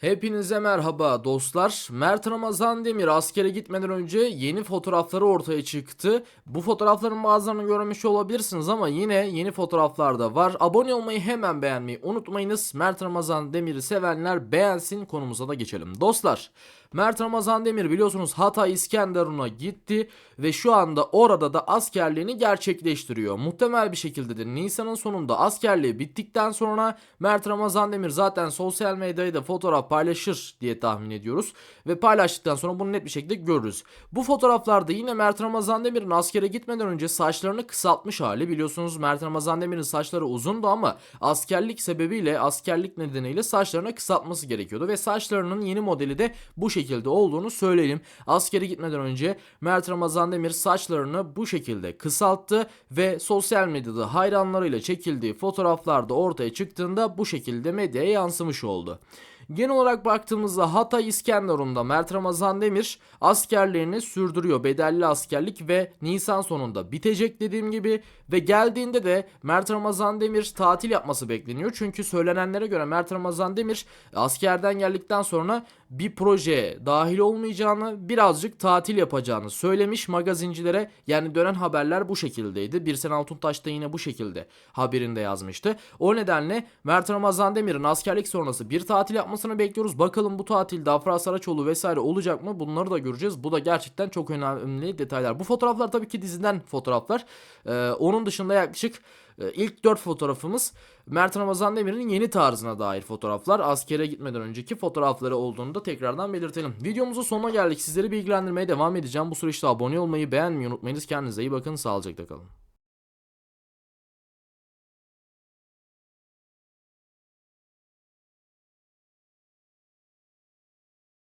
Hepinize merhaba dostlar. Mert Ramazan Demir askere gitmeden önce yeni fotoğrafları ortaya çıktı. Bu fotoğrafların bazılarını görmüş olabilirsiniz ama yine yeni fotoğraflar da var. Abone olmayı hemen beğenmeyi unutmayınız. Mert Ramazan Demir'i sevenler beğensin konumuza da geçelim. Dostlar Mert Ramazan Demir biliyorsunuz Hatay İskenderun'a gitti ve şu anda orada da askerliğini gerçekleştiriyor. Muhtemel bir şekilde de Nisan'ın sonunda askerliği bittikten sonra Mert Ramazan Demir zaten sosyal medyada da fotoğraf paylaşır diye tahmin ediyoruz. Ve paylaştıktan sonra bunu net bir şekilde görürüz. Bu fotoğraflarda yine Mert Ramazan Demir'in askere gitmeden önce saçlarını kısaltmış hali. Biliyorsunuz Mert Ramazan Demir'in saçları uzundu ama askerlik sebebiyle askerlik nedeniyle saçlarını kısaltması gerekiyordu. Ve saçlarının yeni modeli de bu şekilde olduğunu söyleyelim. Askere gitmeden önce Mert Ramazan Demir saçlarını bu şekilde kısalttı ve sosyal medyada hayranlarıyla çekildiği fotoğraflarda ortaya çıktığında bu şekilde medyaya yansımış oldu. Genel olarak baktığımızda Hatay İskenderun'da Mert Ramazan Demir askerlerini sürdürüyor. Bedelli askerlik ve Nisan sonunda bitecek dediğim gibi ve geldiğinde de Mert Ramazan Demir tatil yapması bekleniyor. Çünkü söylenenlere göre Mert Ramazan Demir askerden geldikten sonra bir projeye dahil olmayacağını, birazcık tatil yapacağını söylemiş magazincilere. Yani dönen haberler bu şekildeydi. Birsen Altuntaş da yine bu şekilde haberinde yazmıştı. O nedenle Mert Ramazan Demir'in askerlik sonrası bir tatil yapmasını bekliyoruz. Bakalım bu tatilde Afra Saraçoğlu vesaire olacak mı? Bunları da göreceğiz. Bu da gerçekten çok önemli detaylar. Bu fotoğraflar tabii ki diziden fotoğraflar. Ee, onun dışında yaklaşık e, ilk 4 fotoğrafımız Mert Ramazan Demir'in yeni tarzına dair fotoğraflar. Askere gitmeden önceki fotoğrafları olduğunu da tekrardan belirtelim. Videomuzun sonuna geldik. Sizleri bilgilendirmeye devam edeceğim. Bu süreçte abone olmayı, beğenmeyi unutmayınız. Kendinize iyi bakın. Sağlıcakla kalın.